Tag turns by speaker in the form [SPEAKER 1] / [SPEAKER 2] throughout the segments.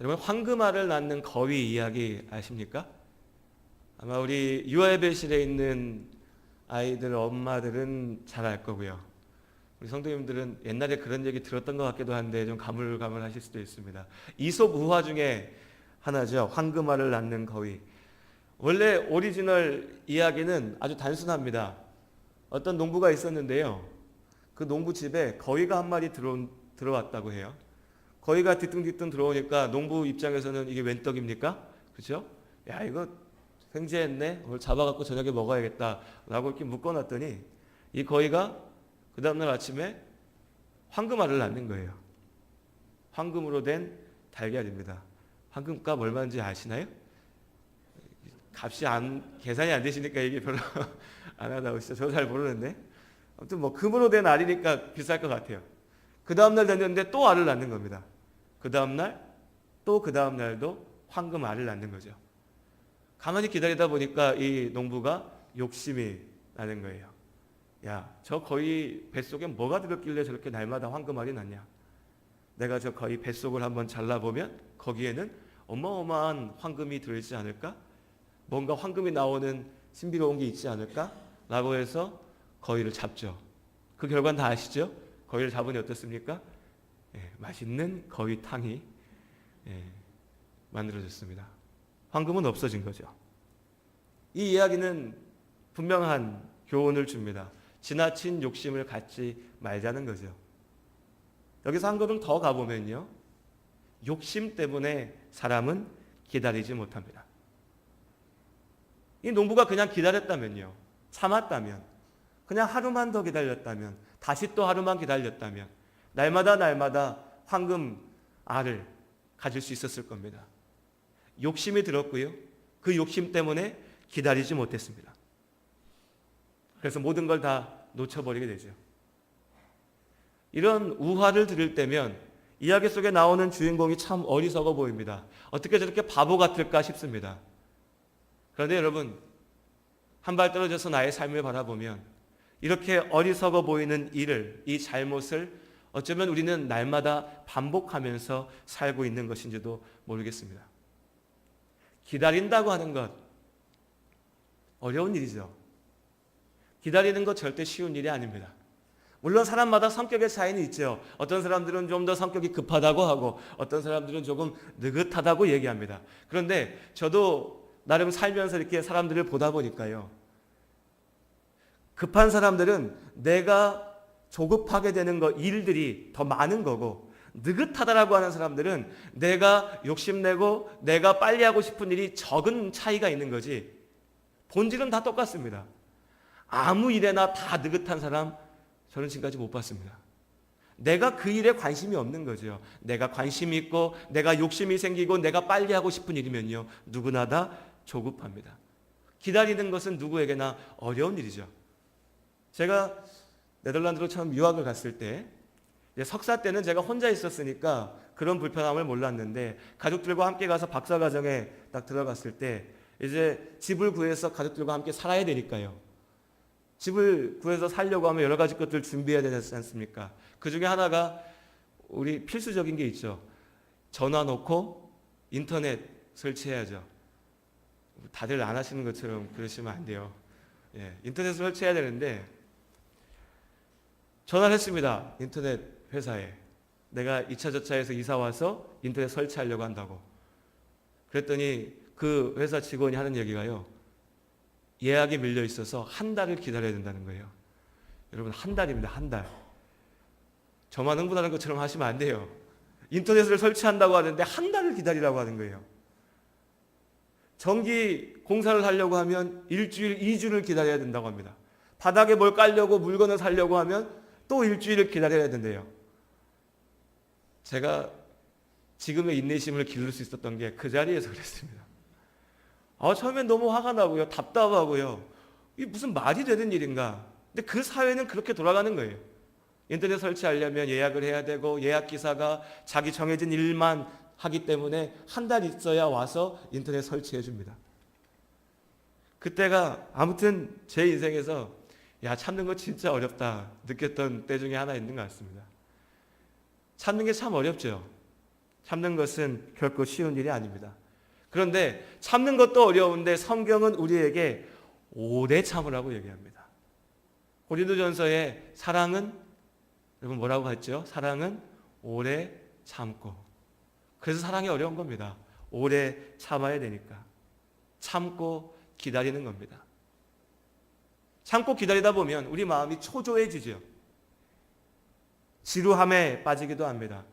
[SPEAKER 1] 여러분 황금알을 낳는 거위 이야기 아십니까? 아마 우리 유아예배실에 있는 아이들 엄마들은 잘 알 거고요. 우리 성도님들은 옛날에 그런 얘기 들었던 것 같기도 한데 좀 가물가물하실 수도 있습니다. 이솝 우화 중에 하나죠. 황금알을 낳는 거위. 원래 오리지널 이야기는 아주 단순합니다. 어떤 농부가 있었는데요. 그 농부 집에 거위가 한 마리 들어온, 들어왔다고 해요. 거위가 뒤뚱뒤뚱 들어오니까 농부 입장에서는 이게 웬 떡입니까? 그죠? 야, 이거 횡재했네? 오늘 잡아갖고 저녁에 먹어야겠다라고 이렇게 묶어놨더니 이 거위가 그 다음날 아침에 황금알을 낳는 거예요. 황금으로 된 달걀입니다. 황금값 얼마인지 아시나요? 값이 안, 계산이 안 되시니까 이게 별로 안 하다 오시죠. 저도 잘 모르는데. 아무튼 뭐 금으로 된 알이니까 비쌀 것 같아요. 그 다음날 됐는데 또 알을 낳는 겁니다. 그 다음날 또 그 다음날도 황금 알을 낳는 거죠. 가만히 기다리다 보니까 이 농부가 욕심이 나는 거예요. 야, 저 거위 뱃속에 뭐가 들었길래 저렇게 날마다 황금 알이 났냐? 내가 저 거위 뱃속을 한번 잘라보면 거기에는 어마어마한 황금이 들어있지 않을까? 뭔가 황금이 나오는 신비로운 게 있지 않을까? 라고 해서 거위를 잡죠. 그 결과는 다 아시죠? 거위를 잡으니 어떻습니까? 예, 맛있는 거위탕이 예, 만들어졌습니다. 황금은 없어진 거죠. 이 이야기는 분명한 교훈을 줍니다. 지나친 욕심을 갖지 말자는 거죠. 여기서 한 걸음 더 가보면요. 욕심 때문에 사람은 기다리지 못합니다. 이 농부가 그냥 기다렸다면요. 참았다면, 그냥 하루만 더 기다렸다면, 다시 또 하루만 기다렸다면, 날마다 날마다 황금 알을 가질 수 있었을 겁니다. 욕심이 들었고요. 그 욕심 때문에 기다리지 못했습니다. 그래서 모든 걸 다 놓쳐버리게 되죠. 이런 우화를 들을 때면 이야기 속에 나오는 주인공이 참 어리석어 보입니다. 어떻게 저렇게 바보 같을까 싶습니다. 그런데 여러분, 한 발 떨어져서 나의 삶을 바라보면 이렇게 어리석어 보이는 일을, 이 잘못을 어쩌면 우리는 날마다 반복하면서 살고 있는 것인지도 모르겠습니다. 기다린다고 하는 것, 어려운 일이죠. 기다리는 것 절대 쉬운 일이 아닙니다. 물론 사람마다 성격의 차이는 있죠. 어떤 사람들은 좀 더 성격이 급하다고 하고 어떤 사람들은 조금 느긋하다고 얘기합니다. 그런데 저도 나름 살면서 이렇게 사람들을 보다 보니까요. 급한 사람들은 내가 조급하게 되는 거 일들이 더 많은 거고 느긋하다라고 하는 사람들은 내가 욕심내고 내가 빨리 하고 싶은 일이 적은 차이가 있는 거지 본질은 다 똑같습니다. 아무 일에나 다 느긋한 사람 저는 지금까지 못 봤습니다. 내가 그 일에 관심이 없는 거죠. 내가 관심이 있고 내가 욕심이 생기고 내가 빨리 하고 싶은 일이면요. 누구나 다 조급합니다. 기다리는 것은 누구에게나 어려운 일이죠. 제가 네덜란드로 처음 유학을 갔을 때 석사 때는 제가 혼자 있었으니까 그런 불편함을 몰랐는데 가족들과 함께 가서 박사 과정에 딱 들어갔을 때 이제 집을 구해서 가족들과 함께 살아야 되니까요. 집을 구해서 살려고 하면 여러 가지 것들을 준비해야 되지 않습니까? 그 중에 하나가 우리 필수적인 게 있죠. 전화 놓고 인터넷 설치해야죠. 다들 안 하시는 것처럼 그러시면 안 돼요. 예, 인터넷 설치해야 되는데 전화를 했습니다. 인터넷 회사에. 내가 2차 저차에서 이사 와서 인터넷 설치하려고 한다고. 그랬더니 그 회사 직원이 하는 얘기가요. 예약이 밀려 있어서 한 달을 기다려야 된다는 거예요. 여러분 한 달입니다. 한 달. 저만 흥분하는 것처럼 하시면 안 돼요. 인터넷을 설치한다고 하는데 한 달을 기다리라고 하는 거예요. 전기 공사를 하려고 하면 일주일, 이주를 기다려야 된다고 합니다. 바닥에 뭘 깔려고 물건을 사려고 하면 또 일주일을 기다려야 된대요. 제가 지금의 인내심을 기를 수 있었던 게 그 자리에서 그랬습니다. 아, 처음엔 너무 화가 나고요. 답답하고요. 이게 무슨 말이 되는 일인가. 근데 그 사회는 그렇게 돌아가는 거예요. 인터넷 설치하려면 예약을 해야 되고 예약 기사가 자기 정해진 일만 하기 때문에 한 달 있어야 와서 인터넷 설치해 줍니다. 그때가 아무튼 제 인생에서 야 참는 거 진짜 어렵다 느꼈던 때 중에 하나 있는 것 같습니다. 참는 게 참 어렵죠. 참는 것은 결코 쉬운 일이 아닙니다. 그런데 참는 것도 어려운데 성경은 우리에게 오래 참으라고 얘기합니다. 고린도전서에 사랑은 여러분 뭐라고 했죠? 사랑은 오래 참고. 그래서 사랑이 어려운 겁니다. 오래 참아야 되니까. 참고 기다리는 겁니다. 참고 기다리다 보면 우리 마음이 초조해지죠. 지루함에 빠지기도 합니다.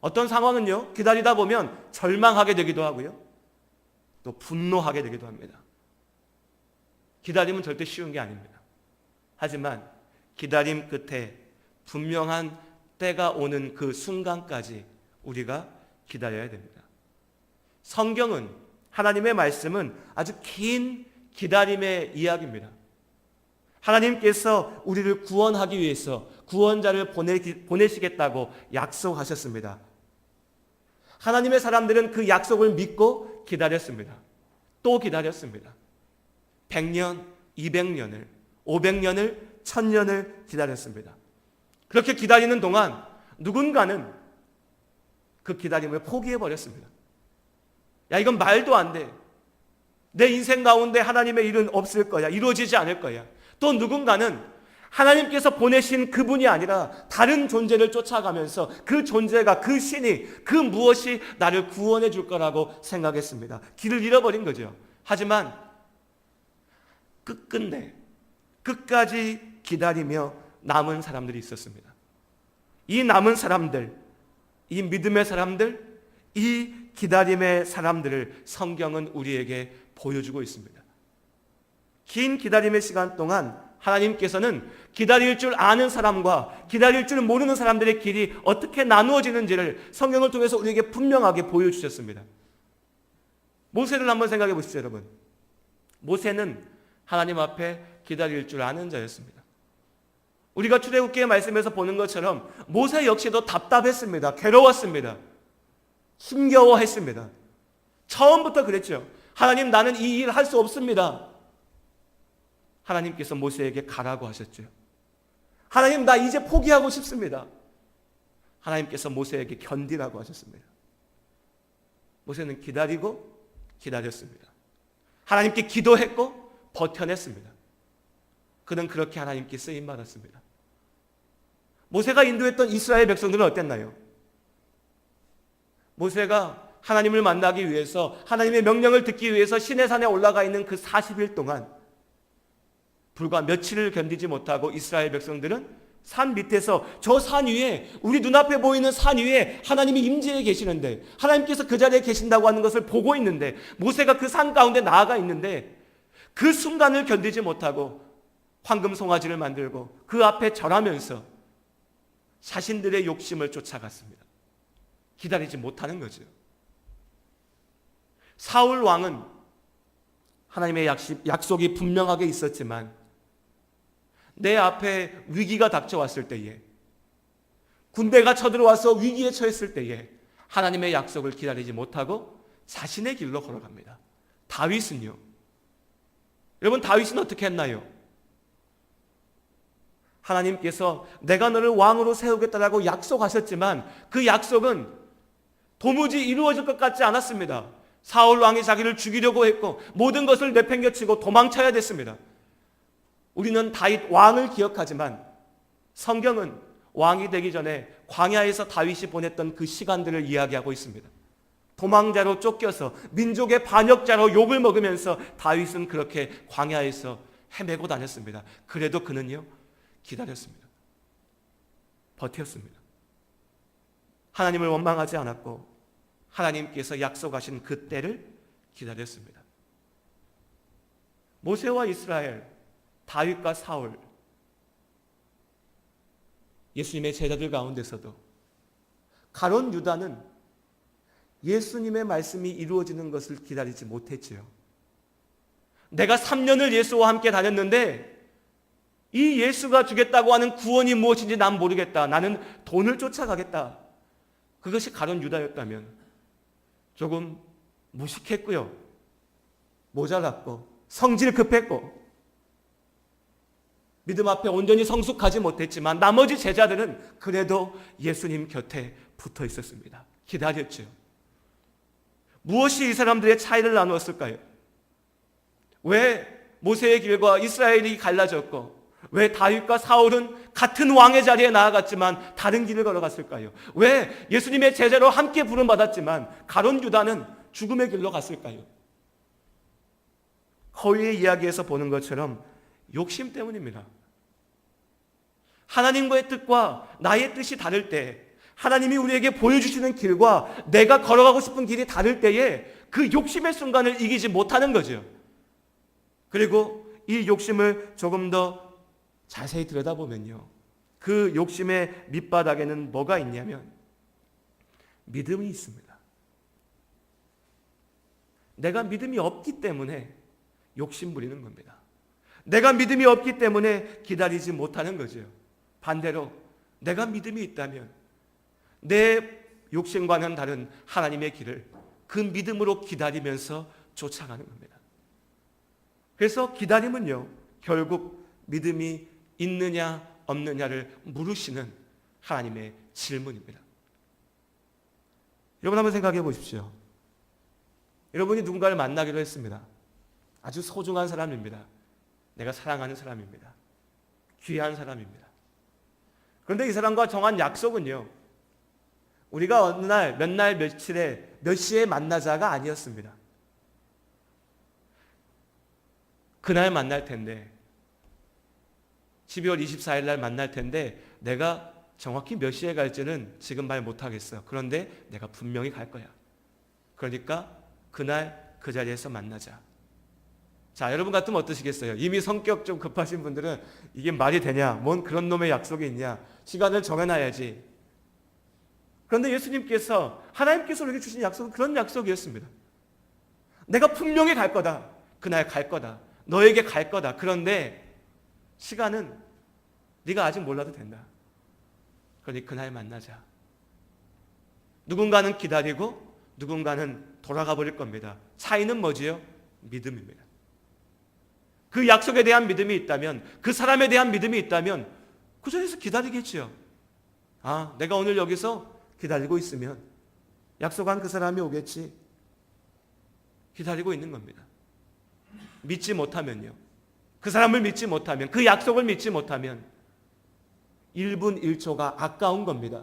[SPEAKER 1] 어떤 상황은요, 기다리다 보면 절망하게 되기도 하고요. 또 분노하게 되기도 합니다. 기다림은 절대 쉬운 게 아닙니다. 하지만 기다림 끝에 분명한 때가 오는 그 순간까지 우리가 기다려야 됩니다. 성경은 하나님의 말씀은 아주 긴 기다림의 이야기입니다. 하나님께서 우리를 구원하기 위해서 구원자를 보내 시겠다고 약속하셨습니다. 하나님의 사람들은 그 약속을 믿고 기다렸습니다. 또 기다렸습니다. 100년, 200년을, 500년을, 1000년을 기다렸습니다. 그렇게 기다리는 동안 누군가는 그 기다림을 포기해 버렸습니다. 야, 이건 말도 안 돼. 내 인생 가운데 하나님의 일은 없을 거야. 이루어지지 않을 거야. 또 누군가는 하나님께서 보내신 그분이 아니라 다른 존재를 쫓아가면서 그 존재가 그 신이 그 무엇이 나를 구원해 줄 거라고 생각했습니다. 길을 잃어버린 거죠. 하지만 끝끝내 끝까지 기다리며 남은 사람들이 있었습니다. 이 남은 사람들, 이 믿음의 사람들, 이 기다림의 사람들을 성경은 우리에게 보여주고 있습니다. 긴 기다림의 시간 동안 하나님께서는 기다릴 줄 아는 사람과 기다릴 줄 모르는 사람들의 길이 어떻게 나누어지는지를 성경을 통해서 우리에게 분명하게 보여주셨습니다. 모세를 한번 생각해 보십시오, 여러분. 모세는 하나님 앞에 기다릴 줄 아는 자였습니다. 우리가 출애굽기의 말씀에서 보는 것처럼 모세 역시도 답답했습니다. 괴로웠습니다. 힘겨워했습니다. 처음부터 그랬죠. 하나님 나는 이 일 할 수 없습니다. 하나님께서 모세에게 가라고 하셨죠. 하나님 나 이제 포기하고 싶습니다. 하나님께서 모세에게 견디라고 하셨습니다. 모세는 기다리고 기다렸습니다. 하나님께 기도했고 버텨냈습니다. 그는 그렇게 하나님께 쓰임 받았습니다. 모세가 인도했던 이스라엘 백성들은 어땠나요? 모세가 하나님을 만나기 위해서 하나님의 명령을 듣기 위해서 시내 산에 올라가 있는 그 40일 동안 불과 며칠을 견디지 못하고 이스라엘 백성들은 산 밑에서 저 산 위에 우리 눈앞에 보이는 산 위에 하나님이 임재해 계시는데 하나님께서 그 자리에 계신다고 하는 것을 보고 있는데 모세가 그 산 가운데 나아가 있는데 그 순간을 견디지 못하고 황금 송아지를 만들고 그 앞에 절하면서 자신들의 욕심을 쫓아갔습니다. 기다리지 못하는 거죠. 사울 왕은 하나님의 약속이 분명하게 있었지만 내 앞에 위기가 닥쳐왔을 때에 군대가 쳐들어와서 위기에 처했을 때에 하나님의 약속을 기다리지 못하고 자신의 길로 걸어갑니다. 다윗은요. 여러분 다윗은 어떻게 했나요? 하나님께서 내가 너를 왕으로 세우겠다라고 약속하셨지만 그 약속은 도무지 이루어질 것 같지 않았습니다. 사울 왕이 자기를 죽이려고 했고 모든 것을 내팽겨치고 도망쳐야 됐습니다. 우리는 다윗 왕을 기억하지만 성경은 왕이 되기 전에 광야에서 다윗이 보냈던 그 시간들을 이야기하고 있습니다. 도망자로 쫓겨서 민족의 반역자로 욕을 먹으면서 다윗은 그렇게 광야에서 헤매고 다녔습니다. 그래도 그는요 기다렸습니다. 버텼습니다. 하나님을 원망하지 않았고 하나님께서 약속하신 그 때를 기다렸습니다. 모세와 이스라엘, 다윗과 사울, 예수님의 제자들 가운데서도 가론 유다는 예수님의 말씀이 이루어지는 것을 기다리지 못했지요. 내가 3년을 예수와 함께 다녔는데 이 예수가 주겠다고 하는 구원이 무엇인지 난 모르겠다. 나는 돈을 쫓아가겠다. 그것이 가론 유다였다면 조금 무식했고요. 모자랐고 성질 급했고 믿음 앞에 온전히 성숙하지 못했지만 나머지 제자들은 그래도 예수님 곁에 붙어 있었습니다. 기다렸죠. 무엇이 이 사람들의 차이를 나누었을까요? 왜 모세의 길과 이스라엘이 갈라졌고 왜 다윗과 사울은 같은 왕의 자리에 나아갔지만 다른 길을 걸어갔을까요? 왜 예수님의 제자로 함께 부름 받았지만 가론 유다는 죽음의 길로 갔을까요? 허위의 이야기에서 보는 것처럼 욕심 때문입니다. 하나님과의 뜻과 나의 뜻이 다를 때 하나님이 우리에게 보여주시는 길과 내가 걸어가고 싶은 길이 다를 때에 그 욕심의 순간을 이기지 못하는 거죠. 그리고 이 욕심을 조금 더 자세히 들여다보면요. 그 욕심의 밑바닥에는 뭐가 있냐면 믿음이 있습니다. 내가 믿음이 없기 때문에 욕심 부리는 겁니다. 내가 믿음이 없기 때문에 기다리지 못하는 거죠. 반대로 내가 믿음이 있다면 내 욕심과는 다른 하나님의 길을 그 믿음으로 기다리면서 쫓아가는 겁니다. 그래서 기다림은요, 결국 믿음이 있느냐 없느냐를 물으시는 하나님의 질문입니다. 여러분 한번 생각해 보십시오. 여러분이 누군가를 만나기로 했습니다. 아주 소중한 사람입니다. 내가 사랑하는 사람입니다. 귀한 사람입니다. 그런데 이 사람과 정한 약속은요. 우리가 어느 날, 몇 날, 며칠에, 몇 시에 만나자가 아니었습니다. 그날 만날 텐데, 12월 24일 날 만날 텐데, 내가 정확히 몇 시에 갈지는 지금 말 못하겠어. 그런데 내가 분명히 갈 거야. 그러니까 그날 그 자리에서 만나자. 자, 여러분 같으면 어떠시겠어요? 이미 성격 좀 급하신 분들은 이게 말이 되냐? 뭔 그런 놈의 약속이 있냐? 시간을 정해놔야지. 그런데 예수님께서, 하나님께서 우리에게 주신 약속은 그런 약속이었습니다. 내가 분명히 갈 거다. 그날 갈 거다. 너에게 갈 거다. 그런데 시간은 네가 아직 몰라도 된다. 그러니 그날 만나자. 누군가는 기다리고 누군가는 돌아가 버릴 겁니다. 차이는 뭐지요? 믿음입니다. 그 약속에 대한 믿음이 있다면, 그 사람에 대한 믿음이 있다면, 그 자리에서 기다리겠지요. 아, 내가 오늘 여기서 기다리고 있으면, 약속한 그 사람이 오겠지. 기다리고 있는 겁니다. 믿지 못하면요. 그 사람을 믿지 못하면, 그 약속을 믿지 못하면, 1분 1초가 아까운 겁니다.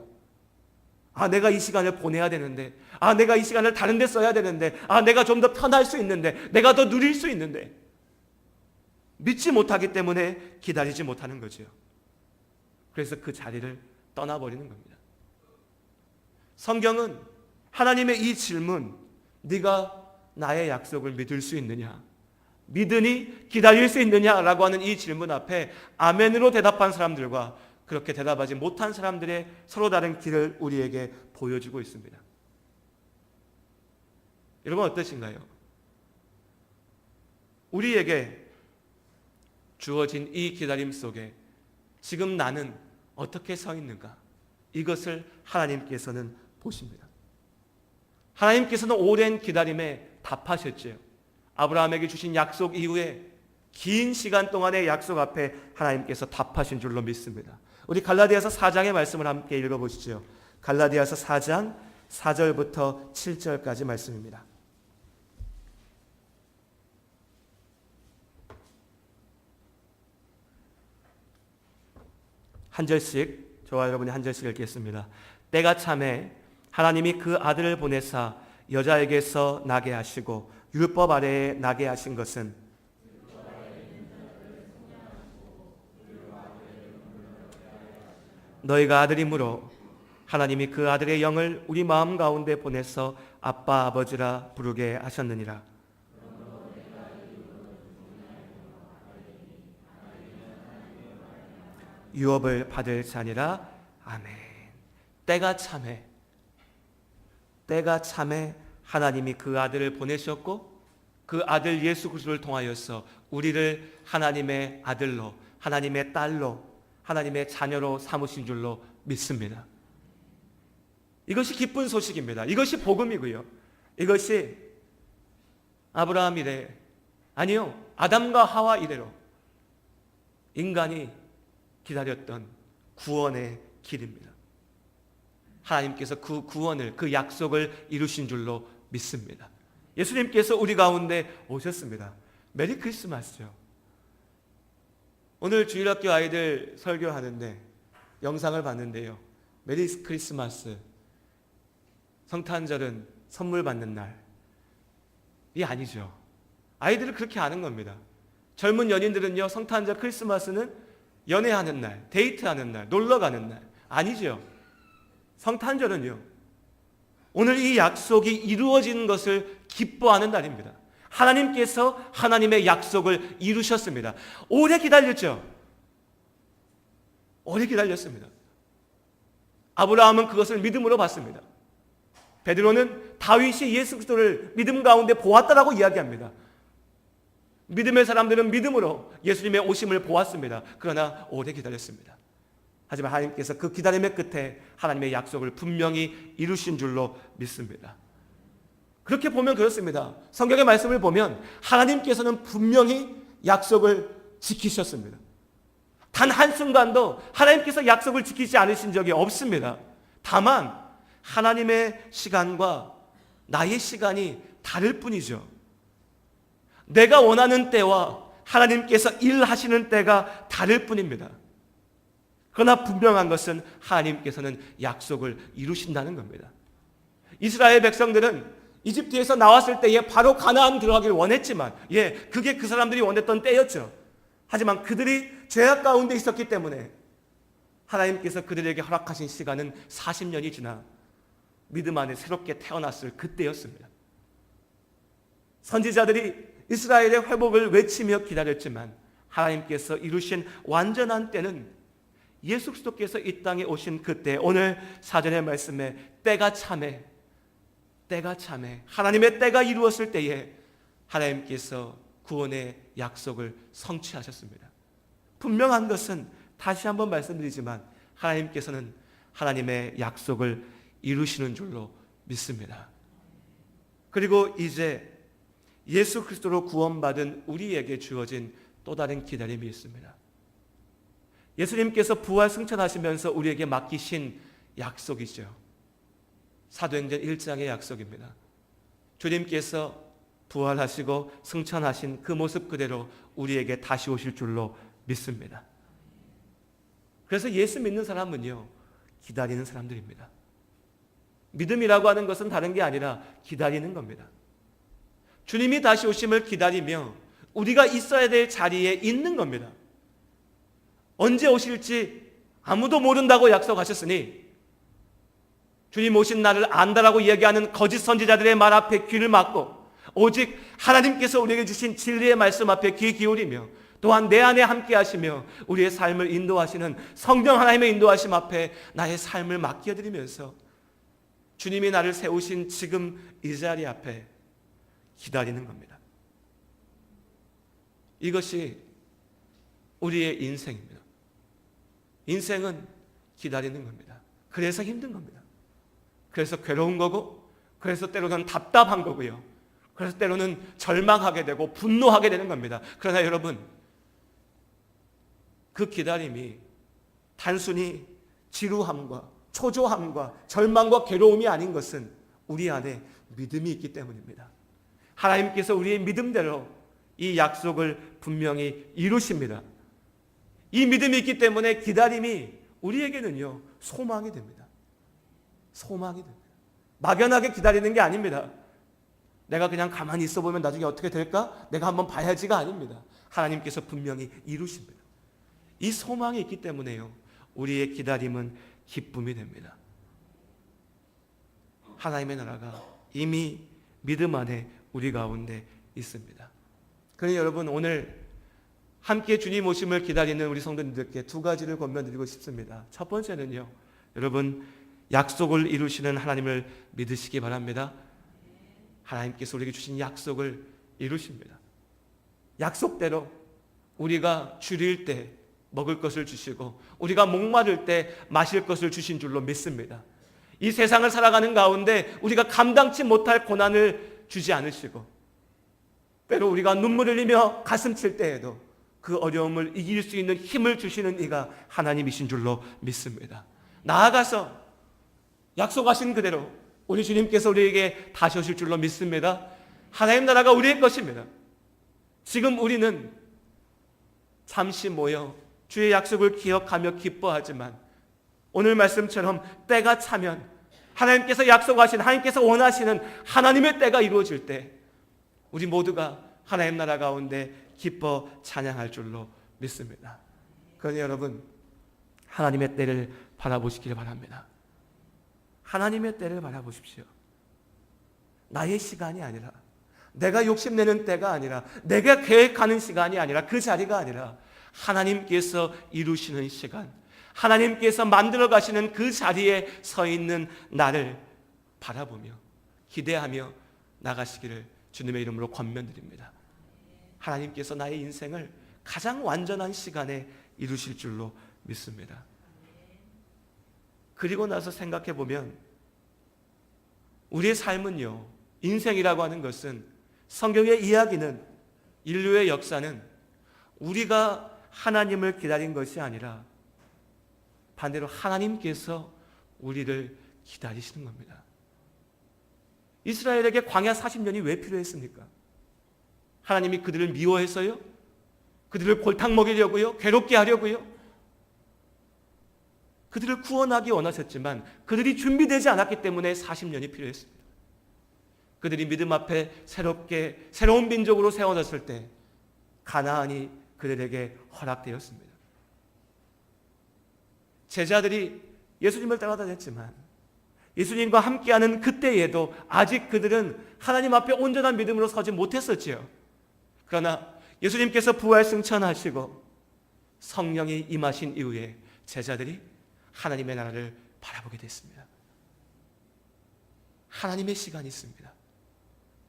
[SPEAKER 1] 아, 내가 이 시간을 보내야 되는데, 아, 내가 이 시간을 다른 데 써야 되는데, 아, 내가 좀 더 편할 수 있는데, 내가 더 누릴 수 있는데, 믿지 못하기 때문에 기다리지 못하는 거지요. 그래서 그 자리를 떠나버리는 겁니다. 성경은 하나님의 이 질문, 네가 나의 약속을 믿을 수 있느냐? 믿으니 기다릴 수 있느냐라고 하는 이 질문 앞에 아멘으로 대답한 사람들과 그렇게 대답하지 못한 사람들의 서로 다른 길을 우리에게 보여주고 있습니다. 여러분 어떠신가요? 우리에게 주어진 이 기다림 속에 지금 나는 어떻게 서 있는가? 이것을 하나님께서는 보십니다. 하나님께서는 오랜 기다림에 답하셨죠. 아브라함에게 주신 약속 이후에 긴 시간 동안의 약속 앞에 하나님께서 답하신 줄로 믿습니다. 우리 갈라디아서 4장의 말씀을 함께 읽어보시죠. 갈라디아서 4장 4절부터 7절까지 말씀입니다. 한 절씩 저와 여러분이 한 절씩 읽겠습니다. 때가 참에 하나님이 그 아들을 보내사 여자에게서 나게 하시고 율법 아래에 나게 하신 것은 너희가 아들이므로 하나님이 그 아들의 영을 우리 마음 가운데 보내서 아빠 아버지라 부르게 하셨느니라. 유업을 받을 자니라. 아멘. 때가 참해. 때가 참해 하나님이 그 아들을 보내셨고 그 아들 예수 그리스도를 통하여서 우리를 하나님의 아들로 하나님의 딸로 하나님의 자녀로 삼으신 줄로 믿습니다. 이것이 기쁜 소식입니다. 이것이 복음이고요. 이것이 아브라함 이래 아니요 아담과 하와 이래로 인간이 기다렸던 구원의 길입니다. 하나님께서 그 구원을 그 약속을 이루신 줄로 믿습니다. 예수님께서 우리 가운데 오셨습니다. 메리 크리스마스죠. 오늘 주일학교 아이들 설교하는데 영상을 봤는데요. 메리 크리스마스. 성탄절은 선물 받는 날. 이 아니죠. 아이들을 그렇게 아는 겁니다. 젊은 연인들은요, 성탄절 크리스마스는 연애하는 날, 데이트하는 날, 놀러 가는 날. 아니죠. 성탄절은요, 오늘 이 약속이 이루어지는 것을 기뻐하는 날입니다. 하나님께서 하나님의 약속을 이루셨습니다. 오래 기다렸죠? 오래 기다렸습니다. 아브라함은 그것을 믿음으로 봤습니다. 베드로는 다윗이 예수 그리스도를 믿음 가운데 보았다라고 이야기합니다. 믿음의 사람들은 믿음으로 예수님의 오심을 보았습니다. 그러나 오래 기다렸습니다. 하지만 하나님께서 그 기다림의 끝에 하나님의 약속을 분명히 이루신 줄로 믿습니다. 그렇게 보면 그렇습니다. 성경의 말씀을 보면 하나님께서는 분명히 약속을 지키셨습니다. 단 한순간도 하나님께서 약속을 지키지 않으신 적이 없습니다. 다만 하나님의 시간과 나의 시간이 다를 뿐이죠. 내가 원하는 때와 하나님께서 일하시는 때가 다를 뿐입니다. 그러나 분명한 것은 하나님께서는 약속을 이루신다는 겁니다. 이스라엘 백성들은 이집트에서 나왔을 때에 바로 가나안 들어가기를 원했지만 예, 그게 그 사람들이 원했던 때였죠. 하지만 그들이 죄악 가운데 있었기 때문에 하나님께서 그들에게 허락하신 시간은 40년이 지나 믿음 안에 새롭게 태어났을 그때였습니다. 선지자들이 이스라엘의 회복을 외치며 기다렸지만 하나님께서 이루신 완전한 때는 예수 그리스도께서 이 땅에 오신 그때 오늘 사전의 말씀에 때가 참에 때가 참에 하나님의 때가 이루었을 때에 하나님께서 구원의 약속을 성취하셨습니다. 분명한 것은 다시 한번 말씀드리지만 하나님께서는 하나님의 약속을 이루시는 줄로 믿습니다. 그리고 이제 예수 그리스도로 구원받은 우리에게 주어진 또 다른 기다림이 있습니다. 예수님께서 부활 승천하시면서 우리에게 맡기신 약속이죠. 사도행전 1장의 약속입니다. 주님께서 부활하시고 승천하신 그 모습 그대로 우리에게 다시 오실 줄로 믿습니다. 그래서 예수 믿는 사람은요, 기다리는 사람들입니다. 믿음이라고 하는 것은 다른 게 아니라 기다리는 겁니다. 주님이 다시 오심을 기다리며 우리가 있어야 될 자리에 있는 겁니다. 언제 오실지 아무도 모른다고 약속하셨으니 주님 오신 날을 안다라고 이야기하는 거짓 선지자들의 말 앞에 귀를 막고 오직 하나님께서 우리에게 주신 진리의 말씀 앞에 귀 기울이며 또한 내 안에 함께 하시며 우리의 삶을 인도하시는 성령 하나님의 인도하심 앞에 나의 삶을 맡겨드리면서 주님이 나를 세우신 지금 이 자리 앞에 기다리는 겁니다. 이것이 우리의 인생입니다. 인생은 기다리는 겁니다. 그래서 힘든 겁니다. 그래서 괴로운 거고, 그래서 때로는 답답한 거고요. 그래서 때로는 절망하게 되고 분노하게 되는 겁니다. 그러나 여러분, 그 기다림이 단순히 지루함과 초조함과 절망과 괴로움이 아닌 것은 우리 안에 믿음이 있기 때문입니다. 하나님께서 우리의 믿음대로 이 약속을 분명히 이루십니다. 이 믿음이 있기 때문에 기다림이 우리에게는요, 소망이 됩니다. 소망이 됩니다. 막연하게 기다리는 게 아닙니다. 내가 그냥 가만히 있어 보면 나중에 어떻게 될까? 내가 한번 봐야지가 아닙니다. 하나님께서 분명히 이루십니다. 이 소망이 있기 때문에요. 우리의 기다림은 기쁨이 됩니다. 하나님의 나라가 이미 믿음 안에 우리 가운데 있습니다. 그러니 여러분 오늘 함께 주님 오심을 기다리는 우리 성도님들께 두 가지를 권면드리고 싶습니다. 첫 번째는요. 여러분 약속을 이루시는 하나님을 믿으시기 바랍니다. 하나님께서 우리에게 주신 약속을 이루십니다. 약속대로 우리가 줄일 때 먹을 것을 주시고 우리가 목마를 때 마실 것을 주신 줄로 믿습니다. 이 세상을 살아가는 가운데 우리가 감당치 못할 고난을 주지 않으시고 때로 우리가 눈물 흘리며 가슴 칠 때에도 그 어려움을 이길 수 있는 힘을 주시는 이가 하나님이신 줄로 믿습니다. 나아가서 약속하신 그대로 우리 주님께서 우리에게 다시 오실 줄로 믿습니다. 하나님 나라가 우리의 것입니다. 지금 우리는 잠시 모여 주의 약속을 기억하며 기뻐하지만 오늘 말씀처럼 때가 차면 하나님께서 약속하신 하나님께서 원하시는 하나님의 때가 이루어질 때 우리 모두가 하나님 나라 가운데 기뻐 찬양할 줄로 믿습니다. 그러니 여러분 하나님의 때를 바라보시길 바랍니다. 하나님의 때를 바라보십시오. 나의 시간이 아니라 내가 욕심내는 때가 아니라 내가 계획하는 시간이 아니라 그 자리가 아니라 하나님께서 이루시는 시간 하나님께서 만들어 가시는 그 자리에 서 있는 나를 바라보며 기대하며 나가시기를 주님의 이름으로 권면드립니다. 하나님께서 나의 인생을 가장 완전한 시간에 이루실 줄로 믿습니다. 그리고 나서 생각해 보면 우리의 삶은요, 인생이라고 하는 것은 성경의 이야기는 인류의 역사는 우리가 하나님을 기다린 것이 아니라 반대로 하나님께서 우리를 기다리시는 겁니다. 이스라엘에게 광야 40년이 왜 필요했습니까? 하나님이 그들을 미워해서요? 그들을 골탕 먹이려고요? 괴롭게 하려고요? 그들을 구원하기 원하셨지만 그들이 준비되지 않았기 때문에 40년이 필요했습니다. 그들이 믿음 앞에 새롭게 새로운 민족으로 세워졌을 때 가나안이 그들에게 허락되었습니다. 제자들이 예수님을 따라다녔지만 예수님과 함께하는 그때에도 아직 그들은 하나님 앞에 온전한 믿음으로 서지 못했었지요. 그러나 예수님께서 부활 승천하시고 성령이 임하신 이후에 제자들이 하나님의 나라를 바라보게 됐습니다. 하나님의 시간이 있습니다.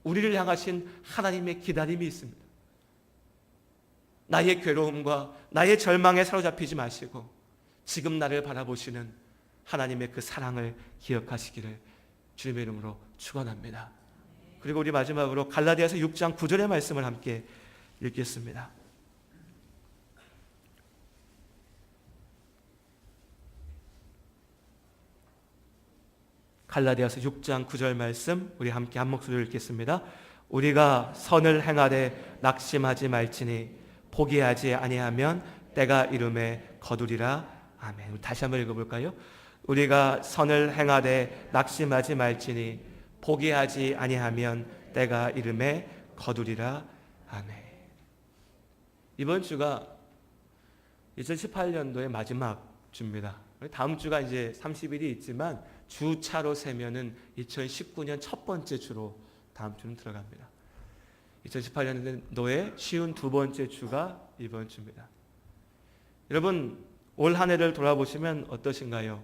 [SPEAKER 1] 우리를 향하신 하나님의 기다림이 있습니다. 나의 괴로움과 나의 절망에 사로잡히지 마시고 지금 나를 바라보시는 하나님의 그 사랑을 기억하시기를 주님의 이름으로 축원합니다. 그리고 우리 마지막으로 갈라디아서 6장 9절의 말씀을 함께 읽겠습니다. 갈라디아서 6장 9절 말씀 우리 함께 한 목소리로 읽겠습니다. 우리가 선을 행하되 낙심하지 말지니 포기하지 아니하면 때가 이름에 거두리라. 아멘. 다시 한번 읽어볼까요? 우리가 선을 행하되 낙심하지 말지니 포기하지 아니하면 때가 이름에 거두리라. 아멘. 이번 주가 2018년도의 마지막 주입니다. 다음 주가 이제 30일이 있지만 주차로 세면은 2019년 첫 번째 주로 다음 주는 들어갑니다. 2018년도에 쉬운 두 번째 주가 이번 주입니다. 여러분 올 한 해를 돌아보시면 어떠신가요?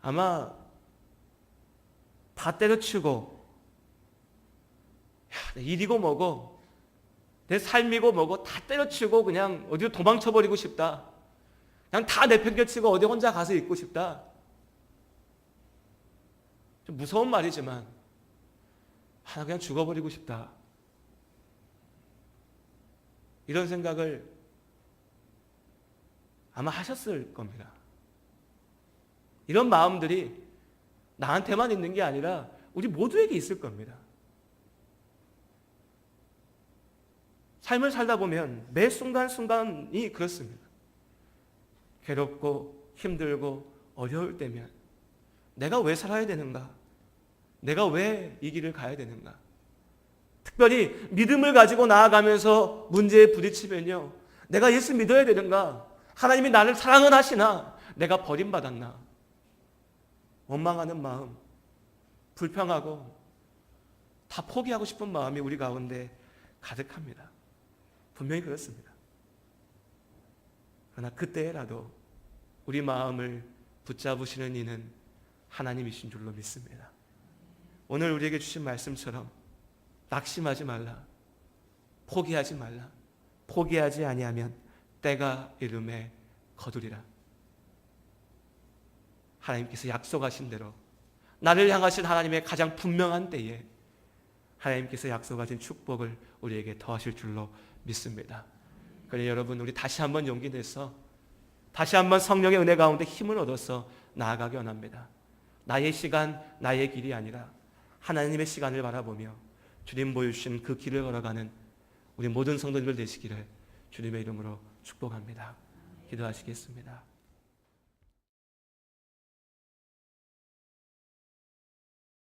[SPEAKER 1] 아마 다 때려치고 야, 내 일이고 뭐고 내 삶이고 뭐고 다 때려치고 그냥 어디로 도망쳐버리고 싶다. 그냥 다 내팽개치고 어디 혼자 가서 있고 싶다. 좀 무서운 말이지만 하나 그냥 죽어버리고 싶다. 이런 생각을 아마 하셨을 겁니다. 이런 마음들이 나한테만 있는 게 아니라 우리 모두에게 있을 겁니다. 삶을 살다 보면 매 순간순간이 그렇습니다. 괴롭고 힘들고 어려울 때면 내가 왜 살아야 되는가? 내가 왜 이 길을 가야 되는가? 특별히 믿음을 가지고 나아가면서 문제에 부딪히면요. 내가 예수 믿어야 되는가? 하나님이 나를 사랑은 하시나? 내가 버림받았나? 원망하는 마음, 불평하고 다 포기하고 싶은 마음이 우리 가운데 가득합니다. 분명히 그렇습니다. 그러나 그때라도 우리 마음을 붙잡으시는 이는 하나님이신 줄로 믿습니다. 오늘 우리에게 주신 말씀처럼 낙심하지 말라. 포기하지 말라. 포기하지 아니하면 때가 이름에 거두리라. 하나님께서 약속하신 대로 나를 향하신 하나님의 가장 분명한 때에 하나님께서 약속하신 축복을 우리에게 더하실 줄로 믿습니다. 그래 여러분 우리 다시 한번 용기 내서 다시 한번 성령의 은혜 가운데 힘을 얻어서 나아가기 원합니다. 나의 시간, 나의 길이 아니라 하나님의 시간을 바라보며 주님 보여주신 그 길을 걸어가는 우리 모든 성도님들 되시기를 주님의 이름으로 축복합니다. 기도하시겠습니다.